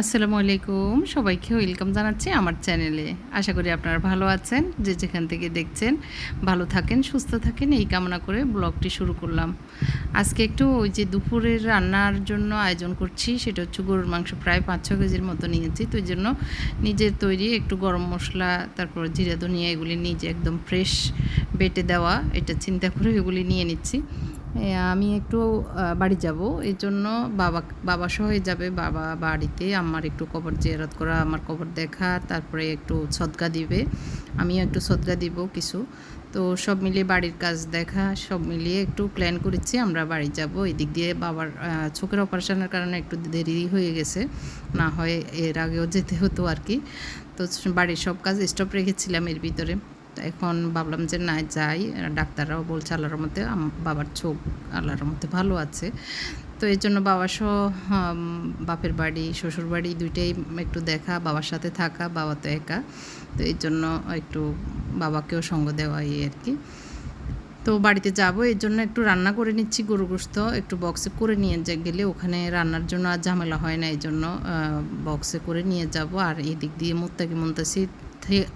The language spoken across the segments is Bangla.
আসসালামু আলাইকুম। সবাইকে ওয়েলকাম জানাচ্ছি আমার চ্যানেলে। আশা করি আপনারা ভালো আছেন, যে যেখান থেকে দেখছেন। ভালো থাকেন, সুস্থ থাকেন, এই কামনা করে ব্লগটি শুরু করলাম। আজকে একটু ওই যে দুপুরের রান্নার জন্য আয়োজন করছি, সেটা হচ্ছে গরুর মাংস প্রায় পাঁচ ছ কেজির মতো নিয়েছি। তো জন্য নিজের তৈরি একটু গরম মশলা, তারপর জিরা ধনিয়া, এগুলি নিজে একদম ফ্রেশ বেটে দেওয়া, এটা চিন্তা করে এগুলি নিয়ে নিচ্ছি। আমি একটু বাড়ি যাব। এই জন্য বাবা বাবা সহ যাবে বাবা বাড়িতে। আমার একটু কবর জিয়ারত করা আমার কবর দেখা, তারপরে একটু সদকা দিবে। আমিও একটু সদকা দিব কিছু। তো সব মিলিয়ে বাড়ির কাজ দেখা, সব মিলিয়ে একটু প্ল্যান করেছি, আমরা বাড়ি যাব। এদিক দিয়ে বাবার চোখের অপারেশনের কারণে একটু দেরি হয়ে গেছে। না হয় এর আগেও যেতে হতো আর কি। তো বাড়ির সব কাজ স্টপ রেখেছিলাম এর ভিতরে। এখন ভাবলাম যে না, যাই। ডাক্তাররাও বলছে আল্লাহর মধ্যে বাবার চোখ আল্লাহর মধ্যে ভালো আছে। তো এই জন্য বাবা সহ বাপের বাড়ি, শ্বশুর বাড়ি দুইটাই একটু দেখা, বাবার সাথে থাকা, বাবা তো একা। তো এই জন্য একটু বাবাকেও সঙ্গ দেওয়া এই আর কি। তো বাড়িতে যাব এর জন্য একটু রান্না করে নিচ্ছি গরু গোস্ত। একটু বক্সে করে নিয়ে যা গেলে ওখানে রান্নার জন্য আর ঝামেলা হয় না, এই জন্য বক্সে করে নিয়ে যাব। আর এই দিক দিয়ে মোত্তাকি মুন্তাসি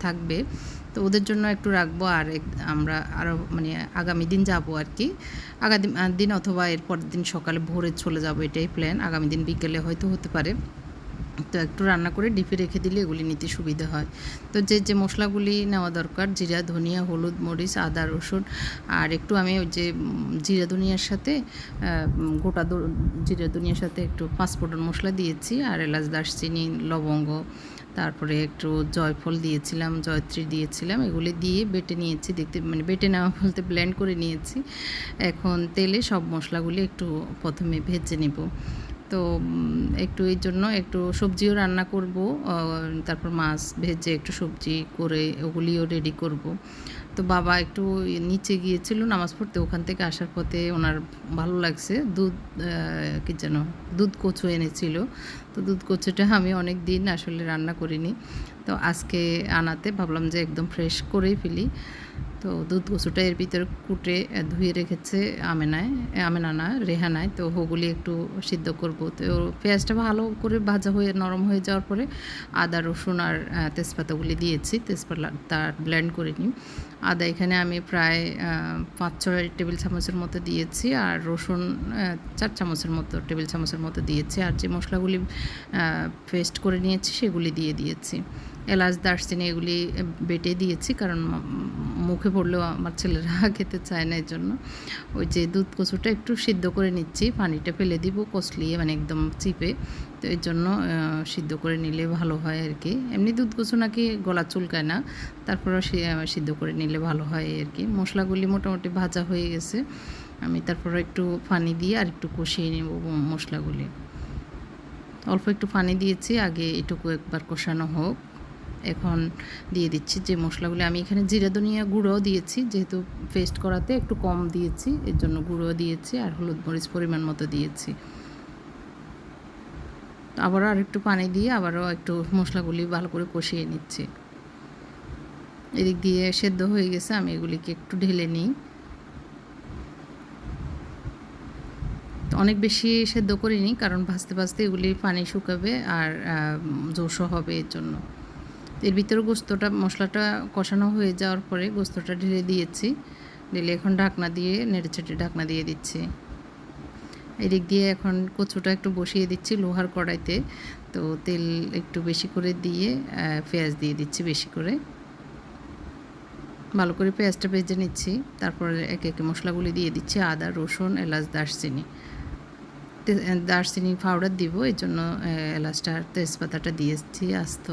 থাকবে। তো ওদের জন্য একটু রাখব আর আমরা আরও মানে আগামী দিন যাব আর কি। আগামী দিন অথবা এর পরের দিন সকালে ভোরে চলে যাব, এটাই প্ল্যান আগামী দিন বিকেলে হয়তো হতে পারে। তো একটু রান্না করে ডিপে রেখে দিলে এগুলি নিতে সুবিধা হয়। তো যে যে মশলাগুলি নেওয়া দরকার, জিরা, ধনিয়া, হলুদ, মরিচ, আদা, রসুন, আর একটু আমি ওই যে জিরা ধনিয়ার সাথে গোটা জিরা ধনিয়ার সাথে একটু পাঁচ পাঁচফোড়ন মশলা দিয়েছি, আর এলাচ, দারচিনি, লবঙ্গ তারপরে একটু জয়ফল দিয়েছিলাম, জয়ত্রী দিয়েছিলাম, এগুলি দিয়ে বেটে নিয়েছি, দেখতে মানে বেটে নেওয়া বলতে ব্লেন্ড করে নিয়েছি। এখন তেলে সব মশলাগুলি একটু প্রথমে ভেজে নেব। তো একটু এই জন্য একটু সবজিও রান্না করব তারপর মাছ ভেজে একটু সবজি করে ওগুলিও রেডি করব। তো বাবা একটু নিচে গিয়েছিল নামাজ পড়তে, ওখান থেকে আসার পথে ওনার ভালো লাগছে, দুধ কি যেন, দুধ কচু এনেছিল। তো দুধ কচুটা আমি অনেক দিন আসলে রান্না করিনি। তো আজকে আনাতে ভাবলাম যে একদম ফ্রেশ করেই ফেলি। তো দুধ কচুটা এর ভিতরে কুটে ধুয়ে রেখেছে আমেনায় আমেনা না রেহানায়। তো ওগুলি একটু সিদ্ধ করব। তো পেঁয়াজটা ভালো করে ভাজা হয়ে, নরম হয়ে যাওয়ার পরে আদা, রসুন আর তেজপাতাগুলি দিয়েছি। তেজপাতা তার ব্লেন্ড করে নিই। আদা এখানে আমি প্রায় পাঁচ, ছয় টেবিল চামচের মতো দিয়েছি। আর রসুন চার চামচের মতো, টেবিল চামচের মতো দিয়েছি। আর যে মশলাগুলি পেস্ট করে নিয়েছি সেগুলি দিয়ে দিয়েছি। এলাচ দারচিনি এগুলি বেটে দিয়েছি কারণ মুখে পড়লেও আমার ছেলেরা খেতে চায় না এর জন্য। ওই যে দুধ কচুটা একটু সিদ্ধ করে নিচ্ছি পানিটা ফেলে দিব কষলিয়ে মানে একদম চিপে। তো এর জন্য সিদ্ধ করে নিলে ভালো হয় আর কি। এমনি দুধ কচু নাকি গলা চুলকায় না আহ, সিদ্ধ করে নিলে ভালো হয় আর কি। মশলাগুলি মোটামুটি ভাজা হয়ে গেছে আমি তারপর একটু পানি দিয়ে আর একটু কষিয়ে নেব মশলাগুলি। অল্প একটু পানি দিয়েছি, আগে এটুকু একবার কষানো হোক। এখন দিয়ে দিচ্ছি যে মশলাগুলো আমি এখানে জিরা ধনিয়া গুঁড়োও দিয়েছি, যেহেতু পেস্ট করাতে একটু কম দিয়েছি, এর জন্য গুঁড়ো দিয়েছি আর হলুদ মরিচ পরিমাণ মতো দিয়েছি। আবারও আর একটু পানি দিয়ে আবারও একটু মশলাগুলি ভালো করে কষিয়ে নিচ্ছি। এদিক দিয়ে সেদ্ধ হয়ে গেছে, আমি এগুলিকে একটু ঢেলে নিই। অনেক বেশি সেদ্ধ করিনি, কারণ ভাজতে ভাজতে এগুলি পানি শুকাবে আর জোশও হবে এর জন্য। এর ভিতরে গোস্তটা, মশলাটা কষানো হয়ে যাওয়ার পরে গোস্তটা ঢেলে দিয়েছি। ঢেলে এখন ঢাকনা দিয়ে নেড়ে চেটে ঢাকনা দিয়ে দিচ্ছি। এদিক দিয়ে এখন কচুটা একটু বসিয়ে দিচ্ছি লোহার কড়াইতে। তো তেল একটু বেশি করে দিয়ে পেঁয়াজ দিয়ে দিচ্ছি বেশি করে। ভালো করে পেঁয়াজটা ভেজে নিচ্ছি। তারপরে একে একে মশলাগুলি দিয়ে দিচ্ছি আদা, রসুন, এলাচ, দারচিনি। দারচিনি পাউডার দিব এই জন্য এলাচটা তেজপাতাটা দিয়েছি আস্ত।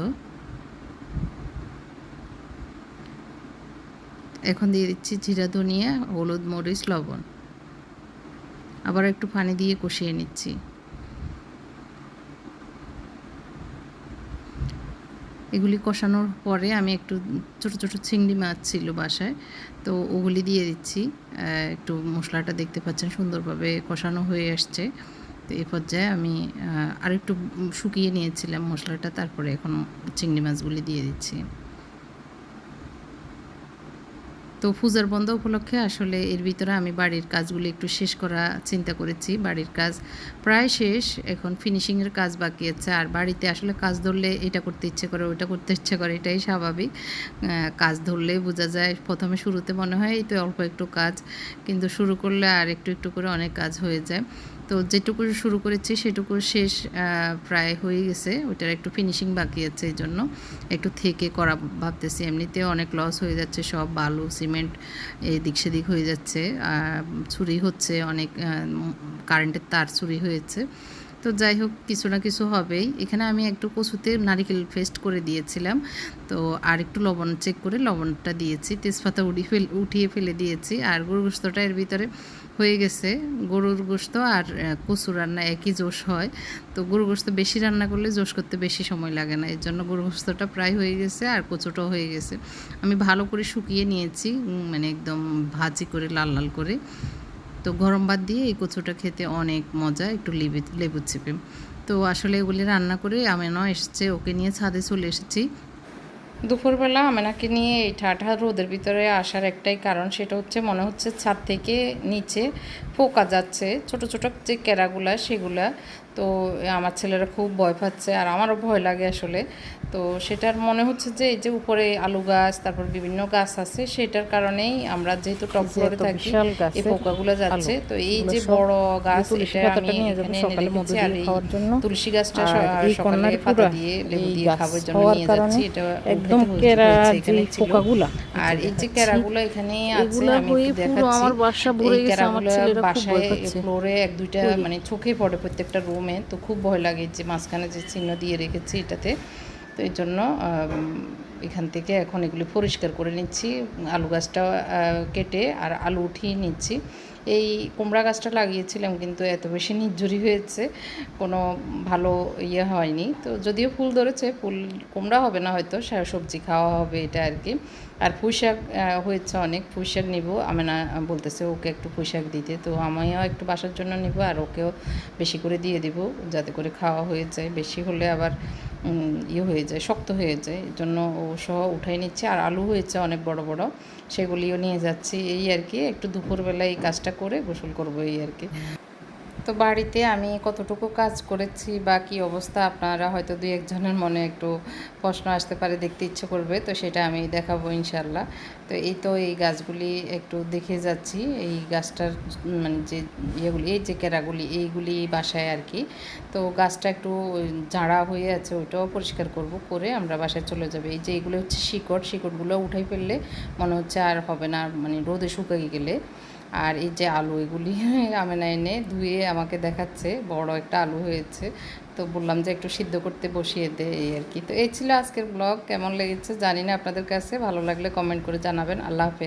এখন দিয়ে দিচ্ছি জিরা, ধনিয়া, হলুদ, মরিচ, লবণ। আবার একটু পানি দিয়ে কষিয়ে নিচ্ছি। এগুলি কষানোর পরে আমি একটু ছোট ছোট চিংড়ি মাছ ছিল বাসায়, তো ওগুলি দিয়ে দিচ্ছি। একটু মশলাটা দেখতে পাচ্ছেন, সুন্দরভাবে কষানো হয়ে আসছে। তো এই পর্যায়ে আমি আর একটু শুকিয়ে নিয়েছিলাম মশলাটা, তারপরে এখন চিংড়ি মাছগুলি দিয়ে দিচ্ছি। তো পূজার বন্ধ উপলক্ষে আসলে এর ভিতরে আমি বাড়ির কাজগুলি একটু শেষ করা চিন্তা করেছি। বাড়ির কাজ প্রায় শেষ, এখন ফিনিশিংয়ের কাজ বাকি আছে। আর বাড়িতে আসলে কাজ ধরলে এটা করতে ইচ্ছে করে ওটা করতে ইচ্ছে করে, এটাই স্বাভাবিক। কাজ ধরলেই বোঝা যায়, প্রথমে শুরুতে মনে হয় এই তো অল্প একটু কাজ, কিন্তু শুরু করলে আর একটু একটু করে অনেক কাজ হয়ে যায়। তো যেটুকু শুরু করেছি সেটুকু শেষ প্রায় হয়ে গেছে। ওটার একটু ফিনিশিং বাকি আছে এই জন্য একটু থেকে করা ভাবতেছি। এমনিতেও অনেক লস হয়ে যাচ্ছে, সব বালু সিমেন্ট এদিক সেদিক হয়ে যাচ্ছে। চুরি হচ্ছে, অনেক কারেন্টের তার চুরি হয়েছে। তো যাই হোক, কিছু না কিছু হবেই। এখানে আমি একটু কচুতে নারিকেল পেস্ট করে দিয়েছিলাম। তো আর একটু লবণ চেক করে লবণটা দিয়েছি। তেজপাতা উঠিয়ে ফেল উঠিয়ে ফেলে দিয়েছি। আর গরুর গোস্তটা এর ভিতরে হয়ে গেছে। গরুর গোস্ত আর কচু রান্না একই জোশ হয়। তো গরুর গোস্ত বেশি রান্না করলে জোশ করতে বেশি সময় লাগে না। এর জন্য গরুর গোস্তটা প্রায় হয়ে গেছে আর কচুটাও হয়ে গেছে। আমি ভালো করে শুকিয়ে নিয়েছি। মানে একদম ভাজি করে, লাল লাল করে। তো গরম ভাত দিয়ে এই কচুটা খেতে অনেক মজা, একটু লেবু লেবু চেপে তো আসলে এগুলি রান্না করে আমেনাও এসেছে, ওকে নিয়ে ছাদে চলে এসেছি। দুপুরবেলা আমেনাকে নিয়ে এই ঠাঠা রোদের ভিতরে আসার একটাই কারণ সেটা হচ্ছে, মনে হচ্ছে ছাদ থেকে নিচে পোকা যাচ্ছে, ছোট ছোট যে কেরাগুলা সেগুলা। তো আমার ছেলেরা খুব ভয় পাচ্ছে আর আমারও ভয় লাগে আসলে। তো সেটার মনে হচ্ছে যে এই যে উপরে আলু গাছ তারপর বিভিন্ন গাছ আছে সেটার কারণেই আমরা যেহেতু টপ ফ্লোরে থাকি এই পোকাগুলো যাচ্ছে। তো এই যে বড় গাছ এটা আমি এখানে রেখেছি। আর এই তুলসী গাছটা সকালে পাতা দিয়ে লেবু দিয়ে খাবার জন্য নিয়ে যাচ্ছি। এটা একদম কেরা এখানে। পোকাগুলা। আর এই যে কেরাগুলো এখানেই আছে আমি দেখাচ্ছি আমার বাসা ভরে গেছে, আমার ছেলেরা খুব ভয় বাসায়। ফ্লোরে এক দুইটা মানে চোখে পড়ে প্রত্যেকটা রুমে তো খুব ভয় লাগে যে মাঝখানে যে চিহ্ন দিয়ে রেখেছি এটাতে। তো এই জন্য এখান থেকে এখন এগুলি পরিষ্কার করে নিচ্ছি। আলু গাছটা কেটে আর আলু উঠিয়ে নিচ্ছি। এই কুমড়া গাছটা লাগিয়েছিলাম কিন্তু এত বেশি নির্ঝরি হয়েছে, কোনো ভালো ইয়ে হয়নি। তো যদিও ফুল ধরেছে, ফুল কুমড়া হবে না হয়তো সবজি খাওয়া হবে এটা আর কি। আর পুঁই শাক হয়েছে অনেক, পুঁই শাক নিব। আমি না বলতেছে ওকে একটু পুঁই শাক দিতে, তো আমিও একটু বাসার জন্য নিব আর ওকেও বেশি করে দিয়ে দিব, যাতে করে খাওয়া হয়ে যায়। বেশি হলে আবার ইয়ে হয়ে যায়, শক্ত হয়ে যায়। এই জন্য ও সহ উঠাই নিচ্ছে আর আলু হয়েছে অনেক বড় বড়। সেগুলিও নিয়ে যাচ্ছি, এই আর কি। একটু দুপুরবেলা এই কাজটা করে গোসল করব এই আর কি। তো বাড়িতে আমি কতটুকু কাজ করেছি বা কী অবস্থা, আপনারা হয়তো দুই একজনের মনে একটু প্রশ্ন আসতে পারে, দেখতে ইচ্ছে করবে, তো সেটা আমি দেখাবো ইনশাল্লাহ তো এই তো এই গাছগুলি একটু দেখে যাচ্ছি, এই গাছটার মানে যে ইয়েগুলি, এই যে কেরাগুলি, এইগুলি বাসায় আর কি। তো গাছটা একটু ঝাড়া হয়ে আছে, ওইটাও পরিষ্কার করব, করে আমরা বাসায় চলে যাবে। এই যে এগুলো হচ্ছে শিকড়, শিকড়গুলো উঠাই ফেললে মনে হচ্ছে আর হবে না মানে রোদে শুকিয়ে গেলে। আর এই যে আলু, এগুলি আমেনা এনে ধুয়ে আমাকে দেখাচ্ছে, বড় একটা আলু হয়েছে। তো বললাম যে একটু সিদ্ধ করতে বসিয়ে দে এই আর কি। তো এই ছিল আজকের ব্লগ, কেমন লেগেছে জানি না আপনাদের কাছে, ভালো লাগলে কমেন্ট করে জানাবেন। আল্লাহ হাফেজ।